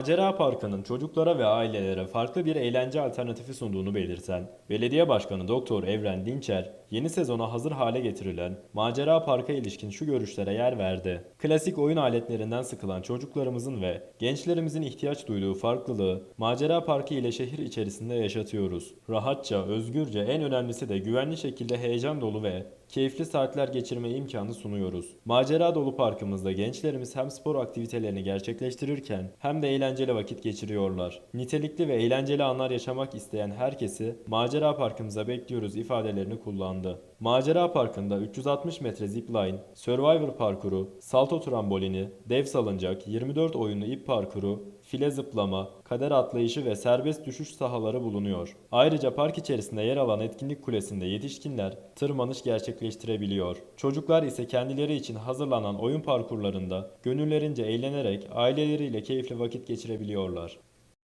Macera Parkı'nın çocuklara ve ailelere farklı bir eğlence alternatifi sunduğunu belirten Belediye Başkanı Doktor Evren Dinçer, yeni sezona hazır hale getirilen Macera Park'a ilişkin şu görüşlere yer verdi. Klasik oyun aletlerinden sıkılan çocuklarımızın ve gençlerimizin ihtiyaç duyduğu farklılığı Macera Parkı ile şehir içerisinde yaşatıyoruz. Rahatça, özgürce, en önemlisi de güvenli şekilde heyecan dolu ve keyifli saatler geçirme imkanı sunuyoruz. Macera dolu parkımızda gençlerimiz hem spor aktivitelerini gerçekleştirirken hem de eğlenceli vakit geçiriyorlar. Nitelikli ve eğlenceli anlar yaşamak isteyen herkesi Macera Parkımıza bekliyoruz ifadelerini kullandı. Macera Parkı'nda 360 metre zipline, Survivor parkuru, salto trambolini, dev salıncak, 24 oyunlu ip parkuru, file zıplama, kader atlayışı ve serbest düşüş sahaları bulunuyor. Ayrıca park içerisinde yer alan etkinlik kulesinde yetişkinler tırmanış gerçekleştirebiliyor. Çocuklar ise kendileri için hazırlanan oyun parkurlarında gönüllerince eğlenerek aileleriyle keyifli vakit geçirebiliyorlar.